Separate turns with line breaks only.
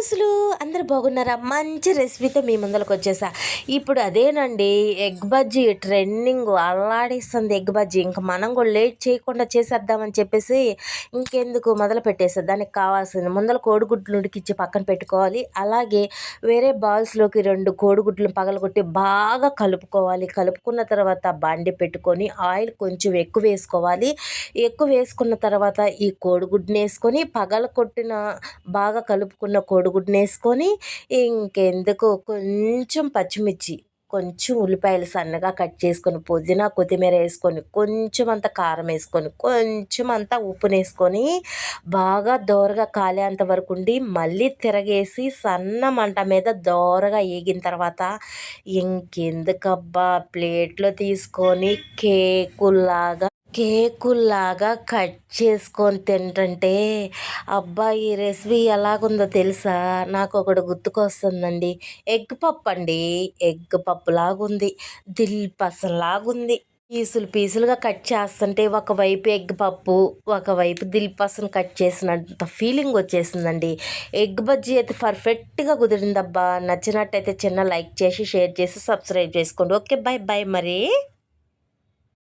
దోస్తులు అందరు బాగున్నారా? మంచి రెసిపీతో మీ ముందరకు వచ్చేసా. ఇప్పుడు అదేనండి ఎగ్ బజ్జీ ట్రెండింగ్ అల్లాడిస్తుంది ఎగ్ బజ్జీ. ఇంకా మనం కూడా లేట్ చేయకుండా చేసేద్దామని చెప్పేసి ఇంకెందుకు మొదలు పెట్టేసా. దానికి కావాల్సింది ముందర కోడిగుడ్లు ఉడికిచ్చి పక్కన పెట్టుకోవాలి. అలాగే వేరే బాల్స్లోకి రెండు కోడిగుడ్లు పగలగొట్టి బాగా కలుపుకోవాలి. కలుపుకున్న తర్వాత బండి పెట్టుకొని ఆయిల్ కొంచెం ఎక్కువ వేసుకోవాలి. ఎక్కువ వేసుకున్న తర్వాత ఈ కోడిగుడ్డుని వేసుకొని పగల కొట్టిన బాగా కలుపుకున్న కోడి కోడిగుడ్డుని వేసుకొని ఇంకెందుకు కొంచెం పచ్చిమిర్చి కొంచెం ఉల్లిపాయలు సన్నగా కట్ చేసుకొని పుదీనా కొత్తిమీర వేసుకొని కొంచెం అంత కారం వేసుకొని కొంచెం అంత ఉప్పును వేసుకొని బాగా దోరగా కాలేంత వరకు ఉండి మళ్ళీ తిరగేసి సన్న మంట మీద దోరగా వేగిన తర్వాత ఇంకెందుకబ్బా ప్లేట్లో తీసుకొని కేకులాగా కేకుల్లాగా కట్ చేసుకొని తింటుంటే అబ్బా ఈ రెసిపీ ఎలాగుందో తెలుసా? నాకు ఒకటి గుర్తుకొస్తుందండి. ఎగ్ పప్పు అండి ఎగ్ పప్పు లాగుంది. దిల్ పసలాగుంది పీసులు పీసులుగా కట్ చేస్తుంటే ఒకవైపు ఎగ్ పప్పు ఒకవైపు దిల్పసను కట్ చేసినంత ఫీలింగ్ వచ్చేసిందండి. ఎగ్ బజ్జీ అయితే పర్ఫెక్ట్గా కుదిరిందబ్బా. నచ్చినట్టయితే చిన్న లైక్ చేసి షేర్ చేసి సబ్స్క్రైబ్ చేసుకోండి. ఓకే బాయ్ బాయ్ మరి.